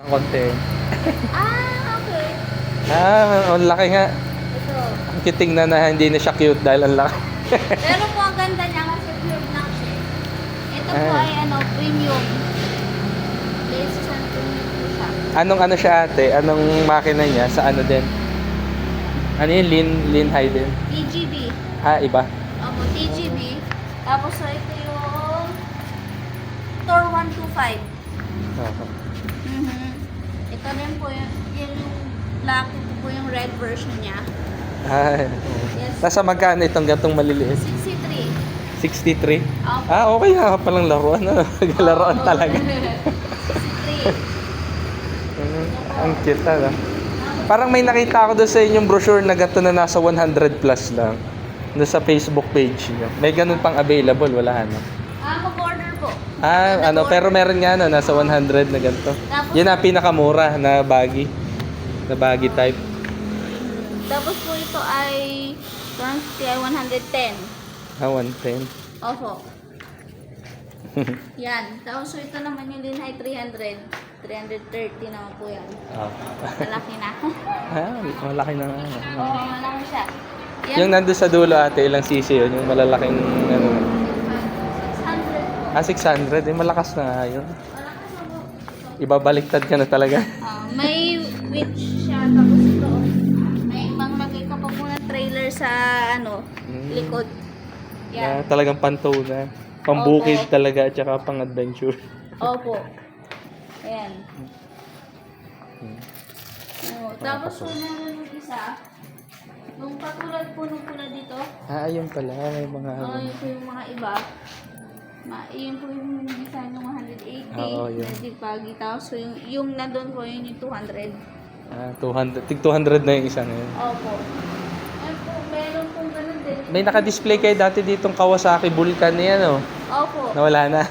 Ng konti. Ah, okay. Ah, ang laki nga. Ito. Ang kiting na na hindi na siya cute dahil ang laki. Pero po ang ganda niya kasi pure black siya. Ito po Ah. ay ano, premium. Base sa premium po siya. Anong ano siya ate? Anong makina niya? Sa ano din? Ano yun? Lean, lean high din? TGB. Ah, iba? Opo, TGB. Tapos ito yung Tor 125. Oo. Rin po yun yung black, ito po yung red version niya. Ah, Yes. Nasa magkano itong gatong maliliit? 63. 63? Opo. Ah, okay nga palang laruan. Ano? laruan Oo. talaga. 63. Mm, ang cute ano. Parang may nakita ako doon sa inyong brochure na gato na nasa 100 plus lang. Doon sa Facebook page niyo. May ganun pang available, wala ano. Ah, ano, pero meron nga ano, nasa 100 na ganito. Tapos- Yun ang pinakamura na baggy. Na baggy type. Tapos po ito ay 150 ay 110. Ah, 110. Opo. Yan. Tapos so ito naman yung Linhay 300. 330 naman po yan. Ah, Malaki na. ah malaki na nga. Oo, malaki siya. Yan. Yung nandun sa dulo ate, ilang cc yun? Yung malalaking ano. 600 po. Ah, 600. Eh, malakas na nga yun. Malakas na po. Ibabaliktad ka na talaga. Ah, may winch siya. Tapos ito, may panglagay ka pa po ng trailer sa ano, Mm. likod. Na Yan. talagang pantow na. Pambukid Opo. talaga at saka pang adventure. Opo. Ayan. Hmm. Oo, tapos po meron yung isa, yung katulad po nung pula dito, Ah, ayun pala. May mga... oh, yun po yung mga iba. Ma, yun po yung design ng 180, Oo, yun. Baggy. Tapos so yung, yung nandun po, yun yung 200. Ah, 200. Tig 200 na yung isa na yun. Opo. Ayun po, meron pong ganun din. May naka-display kayo dati ditong Kawasaki Vulcan niya, no? Opo. Nawala na.